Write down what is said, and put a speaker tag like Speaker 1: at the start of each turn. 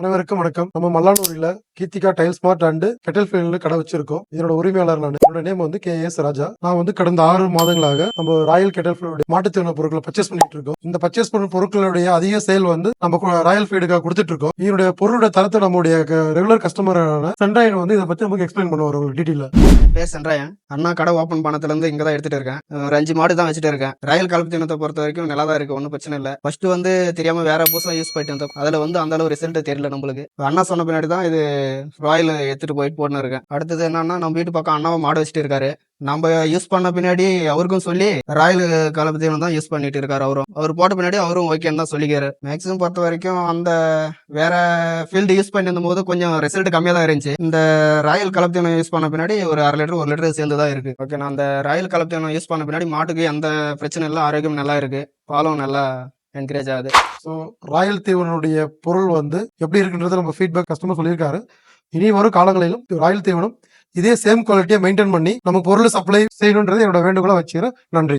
Speaker 1: அனைவருக்கும் வணக்கம். நம்ம மல்லானூரில் Keerthika tile smart and petal field கடை வச்சிருக்கோம். இதோட உரிமையாளர் நான். என்னோட நேம் வந்து கே. எஸ். ராஜா. நான் வந்து கடந்த ஆறு மாதங்களாக நம்ம ராயல் கெட்டல் ஃபீல்டு மாட்டுத்தீவன பொருட்களை பர்ச்சேஸ் பண்ணிட்டு இருக்கோம். இந்த பர்ச்சேஸ் பண்ண பொருட்களுடைய அதிக சேல் வந்து நம்ம ராயல் ஃபீடுக்காக கொடுத்துட்டு இருக்கோம். இதனுடைய பொருளோட தரத்தை நம்முடைய ரெகுலர் கஸ்டமரான சென்ட்ராயன் வந்து இதை பத்தி நமக்கு எக்ஸ்பிளைன் பண்ணுவார் உங்களுக்கு டீட்டெயில
Speaker 2: என் பேர் அண்ணா கடை ஓப்பன் பண்ணதுல இருந்து இங்க தான் எடுத்துட்டு இருக்கேன். ஒரு அஞ்சு மாடு தான் வச்சுட்டு இருக்கேன். ராயல் கலப்பு தினத்தை பொறுத்த வரைக்கும் நல்லா தான் இருக்கு. ஒன்றும் பிரச்சனை இல்லை. ஃபர்ஸ்ட் வந்து தெரியாம வேற புதுசாக யூஸ் பண்ணிட்டு இருந்தோம். அதுல வந்து அந்த அளவு ரிசல்ட் தெரியல நம்மளுக்கு. அண்ணா சொன்ன பின்னாடி தான் இது ராயல் எடுத்துட்டு போயிட்டு போட்டுன்னு இருக்கேன். அடுத்தது என்னன்னா நம்ம வீட்டு பக்கம் அண்ணாவை மாடு வச்சுட்டு இருக்காரு. நம்ம யூஸ் பண்ண பின்னாடி அவருக்கும் சொல்லி ராயல் கலப்பு தீவனம் தான் யூஸ் பண்ணிட்டு இருக்காரு அவரும். அவர் போட்ட பின்னாடி அவரும் ஓகேன்னு தான் சொல்லிக்காரு மேக்ஸிமம் பொறுத்த வரைக்கும் அந்த வேற ஃபீல்டு யூஸ் பண்ணியிருந்த போது கொஞ்சம் ரிசல்ட் கம்மியாக தான் இருந்துச்சு. இந்த ராயல் கலப்தீவனம் யூஸ் பண்ண பின்னாடி ஒரு அரை லிட்டர் ஒரு லிட்டர் சேர்ந்து தான் இருக்கு. ஓகே நான் அந்த ராயல் கலப்தீவனம் யூஸ் பண்ண பின்னாடி மாட்டுக்கு எந்த பிரச்சனை இல்லை ஆரோக்கியம் நல்லா இருக்கு. பாலும் நல்லா என்கரேஜ் ஆகுது.
Speaker 1: ஸோ ராயல் தீவனுடைய பொருள் வந்து எப்படி இருக்குன்றத நம்ம ஃபீட்பேக் கஸ்டமர் சொல்லியிருக்காரு. இனி வரும் காலங்களிலும் ராயல் தீவனம் இதே சேம் குவாலிட்டியை மெயின்டைன் பண்ணி நம்ம பொருள் சப்ளை செய்யணுன்றது என்னோட வேண்டுகோளை வச்சுக்கிறேன். நன்றி.